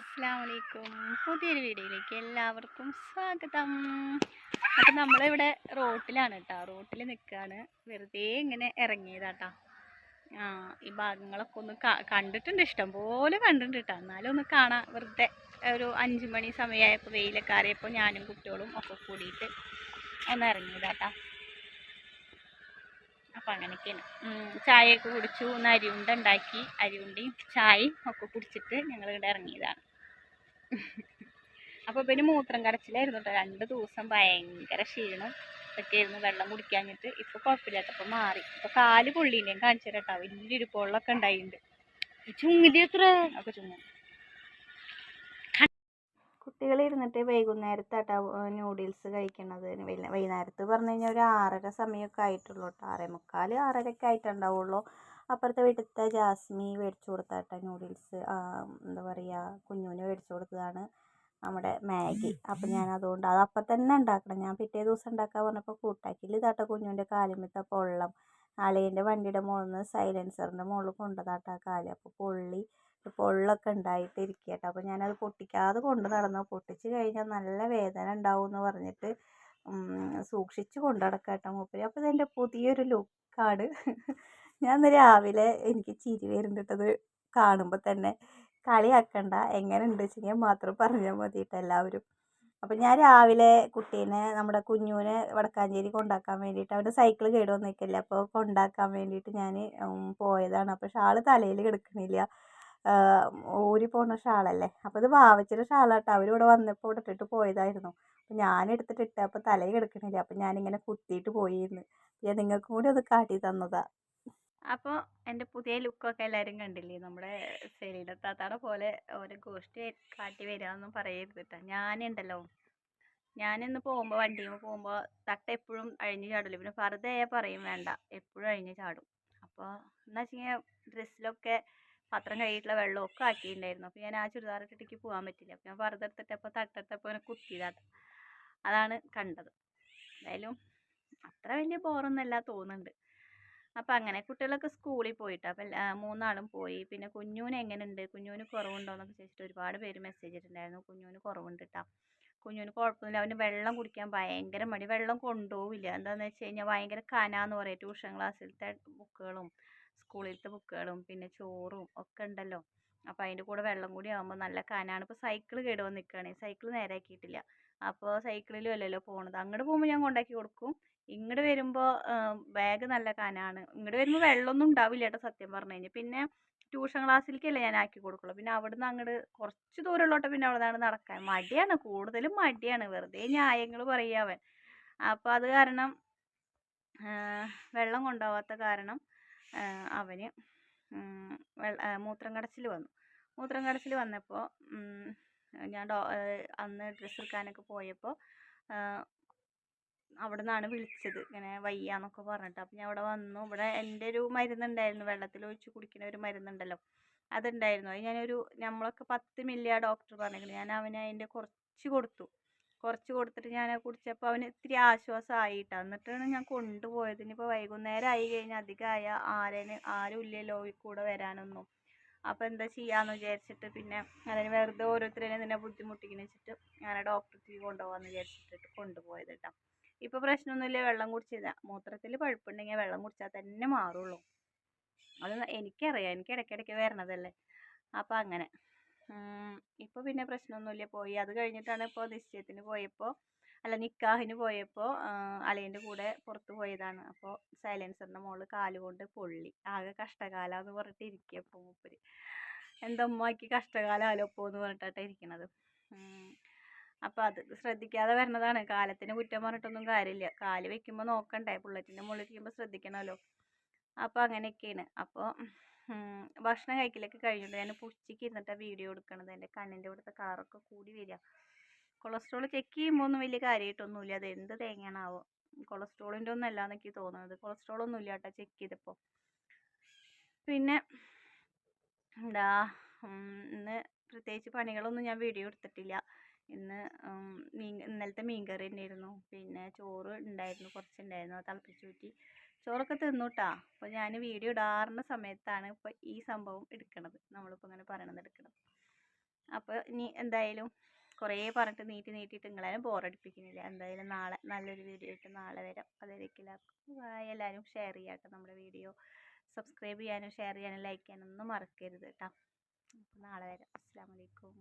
അസ്സാം പുതിയൊരു വീഡിയോയിലേക്ക് എല്ലാവർക്കും സ്വാഗതം. അപ്പം നമ്മളിവിടെ റോട്ടിലാണ് കേട്ടോ റോട്ടിൽ നിൽക്കുകയാണ് വെറുതെ ഇങ്ങനെ ഇറങ്ങിയതാട്ടാ. ആ ഈ ഭാഗങ്ങളൊക്കെ ഒന്ന് കണ്ടിട്ടുണ്ട്. ഇഷ്ടം പോലെ കണ്ടിട്ടുണ്ട് കേട്ടോ എന്നാലും ഒന്ന് കാണാം. വെറുതെ ഒരു അഞ്ച് മണി സമയമായപ്പോൾ വെയിലൊക്കെ അറിയപ്പോൾ ഞാനും കുട്ടികളും ഒക്കെ കൂടിയിട്ട് ഒന്ന് ഇറങ്ങിയതാട്ടാ. അപ്പം അങ്ങനെയൊക്കെയാണ്. ചായയൊക്കെ കുടിച്ചു. ഒന്ന് അരിയുണ്ട ഉണ്ടാക്കി. അരിയുണ്ടയും ചായയും ഒക്കെ കുടിച്ചിട്ട് ഞങ്ങൾ ഇവിടെ ഇറങ്ങിയതാണ്. അപ്പോൾ പിന്നെ മൂത്രം കടച്ചിലായിരുന്നു കേട്ടോ രണ്ട് ദിവസം ഭയങ്കര ക്ഷീണം ഇതൊക്കെയായിരുന്നു വെള്ളം കുടിക്കാഞ്ഞിട്ട്. ഇപ്പോൾ കുഴപ്പമില്ലാത്തപ്പോൾ മാറി. ഇപ്പോൾ കാൽ പൊള്ളീന്റെയും കാണിച്ചു കേട്ടോ. വലിയൊരു പൊള്ളൊക്കെ ഉണ്ടായിട്ടുണ്ട്. ചുങ്ങിന്റെ എത്ര? ഒക്കെ ചുങ്ങു കുട്ടികൾ ഇരുന്നിട്ട് വൈകുന്നേരത്താട്ടോ നൂഡിൽസ് കഴിക്കണത്. വൈകുന്നേരത്ത് പറഞ്ഞു കഴിഞ്ഞാൽ ഒരു ആറര സമയമൊക്കെ ആയിട്ടുള്ളൂ കേട്ടോ. ആറേ മുക്കാൽ ആറരയൊക്കെ ആയിട്ടുണ്ടാവുള്ളൂ അപ്പുറത്തെ വീട്ടിലത്തെ ജാസ്മി മേടിച്ചു കൊടുത്താട്ട നൂഡിൽസ് എന്താ പറയുക കുഞ്ഞുവിന് മേടിച്ചു കൊടുത്തതാണ് നമ്മുടെ മാഗി. അപ്പം ഞാൻ അതുകൊണ്ട് അത് അപ്പം തന്നെ ഉണ്ടാക്കണം. ഞാൻ പിറ്റേ ദിവസം ഉണ്ടാക്കാൻ പറഞ്ഞപ്പോൾ കൂട്ടാക്കിയില്ല. ഇതാട്ട കുഞ്ഞുവിന്റെ കാലുമ്മത്തെ പൊള്ളം. അളിയന്റെ വണ്ടിയുടെ മുകളിൽ നിന്ന് സൈലൻസറിന്റെ മുകളിൽ കൊണ്ടതാട്ട കാൽ. അപ്പോൾ പൊള്ളി പൊള്ളൊക്കെ ഉണ്ടായിട്ട് ഇരിക്കട്ടെ അപ്പോൾ ഞാനത് പൊട്ടിക്കാതെ കൊണ്ട് നടന്നു. പൊട്ടിച്ച് കഴിഞ്ഞാൽ നല്ല വേദന ഉണ്ടാവും എന്ന് പറഞ്ഞിട്ട് സൂക്ഷിച്ച് കൊണ്ട് കേട്ടോ മൂപ്പര്. അപ്പോൾ ഇതെന്റെ പുതിയൊരു ലുക്കാണ്. ഞാൻ രാവിലെ എനിക്ക് ചിരി വരുന്നിട്ടത് കാണുമ്പോൾ തന്നെ. കളിയാക്കണ്ട എങ്ങനെ ഉണ്ട് വെച്ചെങ്കിൽ മാത്രം പറഞ്ഞാൽ മതിയിട്ട് എല്ലാവരും. അപ്പം ഞാൻ രാവിലെ കുട്ടീനെ നമ്മുടെ കുഞ്ഞുവിനെ വടക്കാഞ്ചേരി കൊണ്ടാക്കാൻ വേണ്ടിയിട്ട് അവന്റെ സൈക്കിൾ കേട് വന്നിരിക്കില്ല അപ്പോൾ കൊണ്ടാക്കാൻ വേണ്ടിയിട്ട് ഞാൻ പോയതാണ്. അപ്പോൾ ഷാൾ തലയിൽ കിടക്കണില്ല. ഊരി പോകുന്ന ഷാളല്ലേ. അപ്പോൾ ഇത് വാവച്ചിട്ട് ഷാളാട്ടോ. അവരിവിടെ വന്നപ്പോൾ ഇട്ടിട്ട് പോയതായിരുന്നു. അപ്പം ഞാൻ എടുത്തിട്ട് ഇട്ടപ്പോൾ തലയിൽ കിടക്കണില്ല. അപ്പം ഞാനിങ്ങനെ കുത്തിയിട്ട് പോയിരുന്നു ഞാൻ നിങ്ങൾക്കും കൂടി അത് കാട്ടി തന്നതാ. അപ്പോൾ എന്റെ പുതിയ ലുക്കൊക്കെ എല്ലാരും കണ്ടില്ലേ? നമ്മുടെ സെലീന താത്താടെ പോലെ ഒരു ഗോഷ്ടി കാട്ടി വരികയെന്നൊന്നും പറയരുത് കേട്ടോ ഞാനുണ്ടല്ലോ. ഞാനിന്ന് പോകുമ്പോൾ വണ്ടിയിൽ പോകുമ്പോൾ തട്ട എപ്പോഴും അഴിഞ്ഞു ചാടില്ല പിന്നെ വെറുതെ പറയും വേണ്ട എപ്പോഴും അഴിഞ്ഞു ചാടും. അപ്പോൾ എന്താ വെച്ചാൽ ഡ്രസ്സിലൊക്കെ പാത്രം കഴുകിയിട്ടുള്ള വെള്ളമൊക്കെ ആക്കിയിട്ടുണ്ടായിരുന്നു. അപ്പോൾ ഞാൻ ആ ചുരിദാർ ഇട്ടിട്ട് പോകാൻ പറ്റില്ല. അപ്പോൾ ഞാൻ വെറുതെ എടുത്തിട്ടപ്പോൾ തട്ടെടുത്തപ്പോൾ ഇങ്ങനെ കുത്തിയതാട്ടോ അതാണ് കണ്ടത്. എന്തായാലും അത്ര വലിയ ബോറൊന്നുമല്ല തോന്നുന്നുണ്ട്. അപ്പം അങ്ങനെ കുട്ടികളൊക്കെ സ്കൂളിൽ പോയിട്ട് അപ്പം മൂന്നാളും പോയി. പിന്നെ കുഞ്ഞൂന് എങ്ങനെയുണ്ട് കുഞ്ഞൂന് കുറവുണ്ടോ എന്നൊക്കെ ചോദിച്ചിട്ട് ഒരുപാട് പേര് മെസ്സേജ് ഇട്ടിട്ടുണ്ടായിരുന്നു. കുഞ്ഞൂന് കുറവുണ്ട് കേട്ടോ കുഞ്ഞൂന് കുഴപ്പമൊന്നുമില്ല. അവന് വെള്ളം കുടിക്കാൻ ഭയങ്കര മടി. വെള്ളം കൊണ്ടുപോവില്ല. എന്താണെന്ന് വെച്ച് കഴിഞ്ഞാൽ ഭയങ്കര കനാന്ന് പറയും. ട്യൂഷൻ ക്ലാസ്സിലത്തെ ബുക്കുകളും സ്കൂളിലത്തെ ബുക്കുകളും പിന്നെ ചോറും ഒക്കെ ഉണ്ടല്ലോ. അപ്പോൾ അതിന്റെ കൂടെ വെള്ളം കൂടി ആകുമ്പോൾ നല്ല കനാണ്. ഇപ്പോൾ സൈക്കിൾ കേട് വന്ന് നിൽക്കുകയാണ് സൈക്കിൾ നേരാക്കിയിട്ടില്ല. അപ്പോൾ സൈക്കിളിലും അല്ലല്ലോ പോണത്. അങ്ങോട്ട് പോകുമ്പോൾ ഞാൻ കൊണ്ടാക്കി കൊടുക്കും. ഇങ്ങോട്ട് വരുമ്പോൾ ബാഗ് നല്ല കനാണ്. ഇങ്ങോട്ട് വരുമ്പോൾ വെള്ളമൊന്നും ഉണ്ടാവില്ല കേട്ടോ സത്യം പറഞ്ഞു കഴിഞ്ഞാൽ പിന്നെ ട്യൂഷൻ ക്ലാസ്സിലേക്കല്ലേ ഞാൻ ആക്കി കൊടുക്കുള്ളൂ. പിന്നെ അവിടുന്ന് അങ്ങോട്ട് കുറച്ച് ദൂരമുള്ളോട്ട് പിന്നെ അവിടെ നടക്കാൻ. മടിയാണ്. കൂടുതലും മടിയാണ്. വെറുതെ ന്യായങ്ങൾ പറയാവൻ അപ്പോൾ അത് കാരണം വെള്ളം കൊണ്ടുപോകാത്ത കാരണം അവന് മൂത്രം കടച്ചിൽ വന്നു. മൂത്രം കടച്ചിൽ വന്നപ്പോൾ ഞാൻ ഡോ അന്ന് ഡ്രസ്സ് എടുക്കാനൊക്കെ പോയപ്പോൾ അവിടെ നിന്നാണ് വിളിച്ചത്. ഇങ്ങനെ വയ്യാന്നൊക്കെ പറഞ്ഞിട്ട്. അപ്പം ഞാൻ അവിടെ വന്നു. ഇവിടെ എന്റെ ഒരു മരുന്നുണ്ടായിരുന്നു. വെള്ളത്തിൽ ഒഴിച്ച് കുടിക്കുന്ന ഒരു മരുന്നുണ്ടല്ലോ. അതുണ്ടായിരുന്നു. അത് ഞാനൊരു നമ്മളൊക്കെ പത്ത് മില്ലിയാ ഡോക്ടർ പറഞ്ഞിരിക്കുന്നത്. ഞാൻ അവന് അതിന്റെ കുറച്ച് കൊടുത്തു. കുറച്ച് കൊടുത്തിട്ട് ഞാൻ കുടിച്ചപ്പോൾ അവന് ഇത്തിരി ആശ്വാസമായിട്ടാ എന്നിട്ടാണ് ഞാൻ കൊണ്ടുപോയത്. ഇനിയിപ്പോൾ വൈകുന്നേരം ആയി കഴിഞ്ഞാൽ അധികമായ ആരന് ആരും ഇല്ലല്ലോ കൂടെ വരാനൊന്നും. അപ്പോൾ എന്താ ചെയ്യാന്ന് വിചാരിച്ചിട്ട് പിന്നെ അതിന് വെറുതെ ഓരോരുത്തരെ ഇതിനെ ബുദ്ധിമുട്ടിക്കുന്ന വെച്ചിട്ട് ഞാൻ ഡോക്ടർക്ക് കൊണ്ടുപോകാന്ന് വിചാരിച്ചിട്ട് കൊണ്ടുപോയത് കേട്ടോ ഇപ്പോൾ പ്രശ്നമൊന്നുമില്ല വെള്ളം കുടിച്ചില്ല. മൂത്രത്തിൽ പഴുപ്പുണ്ടെങ്കിൽ വെള്ളം കുടിച്ചാൽ തന്നെ മാറുള്ളൂ. അത് എനിക്കറിയാം. എനിക്ക് ഇടയ്ക്കിടയ്ക്ക് വരണതല്ലേ. അപ്പോൾ അങ്ങനെ. ഇപ്പോൾ പിന്നെ പ്രശ്നമൊന്നുമില്ല. പോയി. അത് കഴിഞ്ഞിട്ടാണ് ഇപ്പോൾ നിശ്ചയത്തിന് പോയപ്പോൾ അല്ല നിക്കാഹിന് പോയപ്പോൾ അളിയന്റെ കൂടെ പുറത്ത് പോയതാണ്. അപ്പോൾ സൈലൻസറിന്റെ മോൾ കാലുകൊണ്ട് പൊള്ളി. ആകെ കഷ്ടകാലം എന്ന് പറഞ്ഞിട്ട് ഇരിക്കുക ഇപ്പോൾ മൂപ്പര്. എന്റെ കഷ്ടകാലം കഷ്ടകാലമല്ലോ എന്ന് പറഞ്ഞിട്ടാണ് ഇരിക്കണത് അപ്പോൾ അത് ശ്രദ്ധിക്കാതെ വരുന്നതാണ് കാലത്തിന് കുറ്റം പറഞ്ഞിട്ടൊന്നും കാര്യമില്ല. കാൽ വെക്കുമ്പോൾ നോക്കണ്ടേ? ബുള്ളറ്റിന്റെ മുകളിൽ ഇരിക്കുമ്പോൾ ശ്രദ്ധിക്കണമല്ലോ. അപ്പോൾ അങ്ങനെയൊക്കെയാണ്. അപ്പോൾ ഭക്ഷണം കഴിക്കലൊക്കെ കഴിഞ്ഞിട്ട് ഞാൻ ഉച്ചയ്ക്ക് ഇരുന്നിട്ടാണ് വീഡിയോ എടുക്കണത്. എന്റെ കണ്ണിന്റെ ഇവിടുത്തെ കളറൊക്കെ കൂടി വരിക. കൊളസ്ട്രോൾ ചെക്ക് ചെയ്യുമ്പോൾ ഒന്നും വലിയ കാര്യമായിട്ടൊന്നുമില്ല അത് എന്ത് തേങ്ങയാണാവോ. കൊളസ്ട്രോളിന്റെ ഒന്നും അല്ല എനിക്ക് തോന്നുന്നത്. കൊളസ്ട്രോൾ ഒന്നും ഇല്ല കേട്ടോ ചെക്ക് ചെയ്തപ്പോൾ പിന്നെ എന്താ ഇന്ന് പ്രത്യേകിച്ച് പണികളൊന്നും ഞാൻ വീഡിയോ എടുത്തിട്ടില്ല. ഇന്ന് മീൻ ഇന്നലത്തെ മീൻ കറി തന്നെയായിരുന്നു. പിന്നെ ചോറ് ഉണ്ടായിരുന്നു കുറച്ചുണ്ടായിരുന്നു. ഉണ്ടായിരുന്നു തിളപ്പിച്ച് ഊറ്റി ചോറൊക്കെ തിന്നൂട്ടാ. അപ്പൊ അപ്പോൾ ഞാൻ വീഡിയോ ഇടാറുന്ന സമയത്താണ് ഇപ്പോൾ ഈ സംഭവം എടുക്കണത്. നമ്മളിപ്പോൾ ഇങ്ങനെ പറയണത് എടുക്കണത്. അപ്പോൾ ഇനി എന്തായാലും കുറേ പറഞ്ഞിട്ട് നീട്ടി നീട്ടിയിട്ട് നിങ്ങളാരും ബോറടിപ്പിക്കുന്നില്ല എന്തായാലും നാളെ നല്ലൊരു വീഡിയോ ആയിട്ട് നാളെ വരാം. ബൈ എല്ലാവരും ഷെയർ ചെയ്യാട്ടോ നമ്മുടെ വീഡിയോ സബ്സ്ക്രൈബ് ചെയ്യാനും ഷെയർ ചെയ്യാനും ലൈക്ക് ചെയ്യാനും ഒന്നും മറക്കരുത് കേട്ടോ അപ്പോൾ നാളെ വരാം. അസ്സാം വലൈക്കും